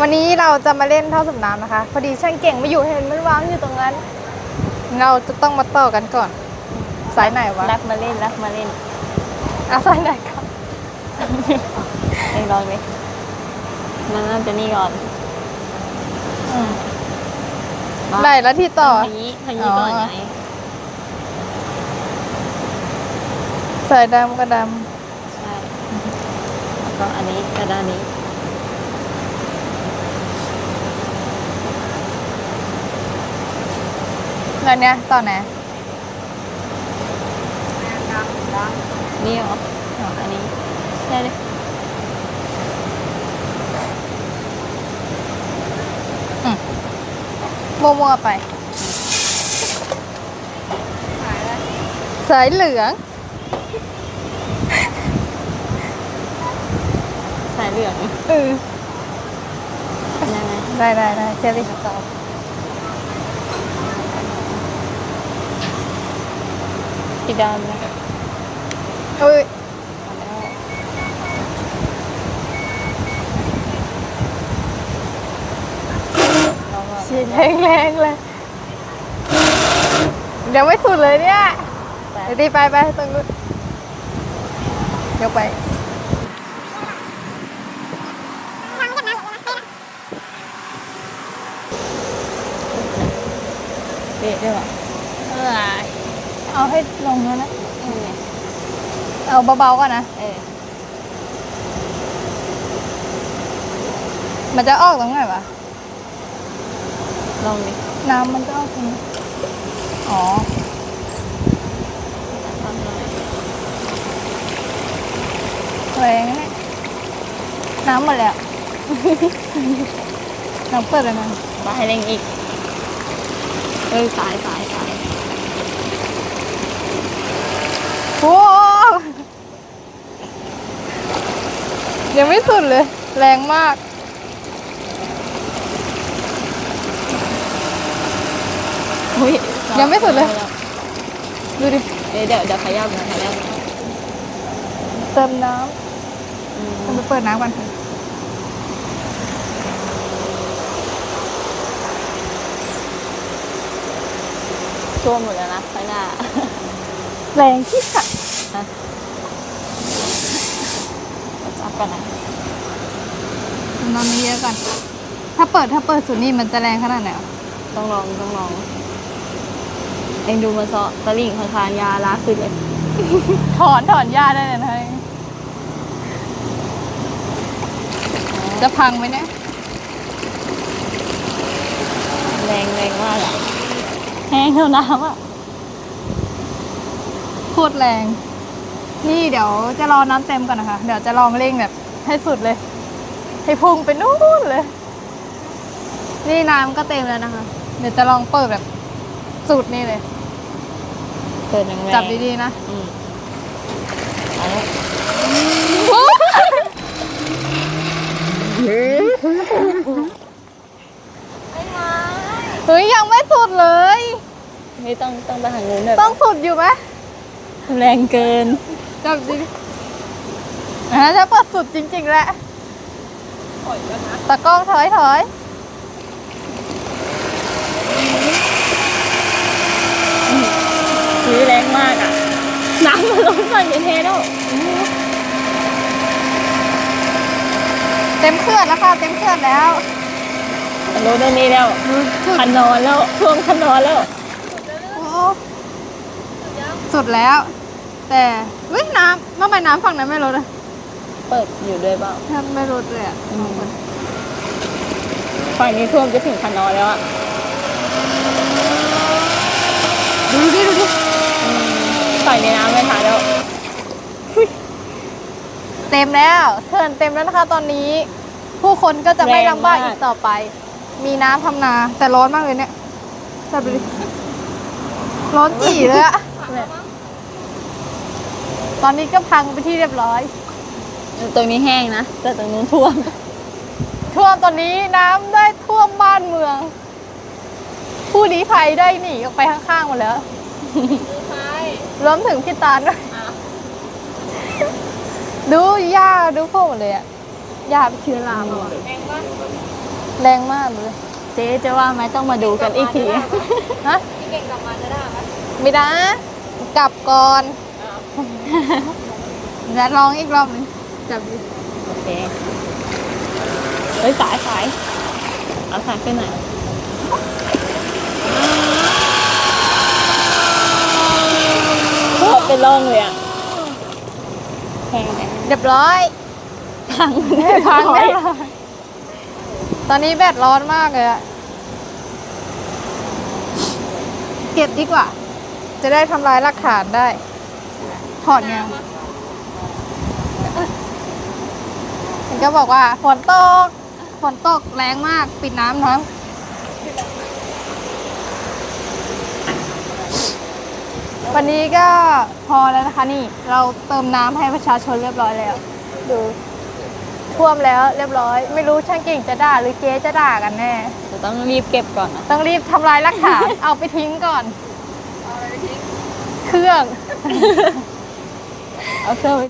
วันนี้เราจะมาเล่นเท่าสำน้ำนะคะ พอดีช่างเก่งไม่อยู่เห็นมันวางอยู่ตรงนั้น เราจะต้องมาต่อกันก่อน สายไหนวะรักมาเล่นรักมาเล่นอะสายไหนครับเองลองดิมันน่าจะนี่ก่อนอืมได้แล้วที่ต่อขยี้ขยี้ก่อนอ๋อไงสายดำก็ดใช่แล้วก็อันนี้กระดานนี้ำแล้วเนี้ยต่อไหนนี่เหรออ๋ออันนี้ใช่เลยมั่วๆไป สายเหลือง สายเหลืองเออยังไงได้ได้ได้เจอรี่ต่อ สีดำนะเอ้ยลองก่อนฉีดแรงแรงๆเลยยังไม่สุดเลยเนี่ยแต่เดี๋ยวดีไปไปตรงนู้นยกไปเบะด้วยเหรอเออ เอาให้ลงแล้วนะเออเอาเบาๆก่อนนะ เออ มันจะออกตรงไหนวะ ลองดิน้ำมันจะออกตรงนี้อ๋อ ทำหน่อยแรงนะเนี่ยน้ำหมดแล้ว น้ำเปิดแล้วนะไปให้เร่งอีก เออสายสายสาย โอ้ ยังไม่สุดเลย แรงมาก อุ้ยยังไม่สุดเลย ดูดิ เอ้ยเดี๋ยวเดี๋ยวขยับนะขยับนะเติมน้อืมำจะไปเปิดน้ำกันท่วมหมดแล้วนะข้างหน้า แรงที่สุด จับกันนะน้ำนี้เยอะก่อน ถ้าเปิดถ้าเปิดสุดนี่มันจะแรงขนาดไหนวะต้องลองต้องลอง เองดูมาซอตะลิ่งคางคานยาล้าขึ้นเลย ถอนถอนหญ้าได้เลยนะจะพังไหมเนี่ย แรงแรงมากอะแห้งเท่าน้ำอะโคตรแรง นี่เดี๋ยวจะรอน้ำเต็มก่อนนะคะ เดี๋ยวจะลองเร่งแบบให้สุดเลย ให้พุ่งไปนู่นเลย นี่น้ำก็เต็มแล้วนะคะ เดี๋ยวจะลองเปิดแบบสุดนี่เลย เปิดแรงๆจับดีๆนะอืมเอาละเฮ้ยยังไม่สุดเลย นี่ต้องต้องไปทางนู้นด้วยต้องสุดอยู่ไหม แรงเกินจับดีอะถ้าเปิดสุดจริงๆแหละตะกล้องถอยถอยคือแรงมากอะน้ำมันล้นฝั่งยันเทแล้วเต็มเครื่องแล้วค่ะ เต็มเครื่องแล้วมันล้นตรงนี้แล้วดูสุดคันนอนแล้วท่วมคันนอนแล้วโอ้สุดแล้ว แต่เว้ยน้ำทำไมน้ำฝั่งนั้นไม่ลดอะเปิดอยู่ด้วยเปล่าแทบไม่ลดเลยอะฝั่งนี้ท่วมจะถึงคันนอนแล้วอะดูดิดูดิฝั่งนี้น้ำไม่ทันแล้ว เต็มแล้วเทิร์นเต็มแล้วนะคะตอนนี้ ผู้คนก็จะไม่ลำบากอีกต่อไป มีน้ำทำนาแต่ร้อนมากเลยเนี่ยจับดูดิร้อนจี่เลยอะ ตอนนี้ก็พังไปที่เรียบร้อย ตรงนี้แห้งนะ แต่ตรงนู้นท่วม ท่วมตอนนี้น้ำได้ท่วมบ้านเมือง ผู้ลี้ภัยได้หนีออกไปข้างๆหมดแล้วรวมถึงพี่ตาลด้วยดูหญ้าดูพวกหมดเลยอะหญ้าเป็นเชื้อรามาว่ะแรงมากเลยเจ๊จะว่าไหมต้องมาดูกันอีกที ฮะ พี่เก่งกลับมาจะได้ไหมไม่ได้ กลับก่อน เดี๋ยวลองอีกรอบหนึงจับดิโอเคเฮ้ยสายสายเอาสายขึ้นหน่อยเขาเป็นร่องเลยอะแพงไหมเรียบร้อยพังพังเลแน่ยนอนตอนนี้แบตร้อนมากเลยอะเก็บดีกว่า จะได้ทำลายหลักฐานได้ ถอดไงมันก็บอกว่าฝนตก ฝนตกแรงมาก ปิดน้ำน้องวันนี้ก็พอแล้วนะคะนี่ เราเติมน้ำให้ประชาชนเรียบร้อยแล้ว ดูท่วมแล้วเรียบร้อย ไม่รู้ช่างเก่งจะด่าหรือเจ๊จะด่ากันแน่จะต้องรีบเก็บก่อนนะต้องรีบทำลายหลักฐานเอาไปทิ้งก่อน เอาอะไรไปทิ้ง เครื่อง I'll tell it.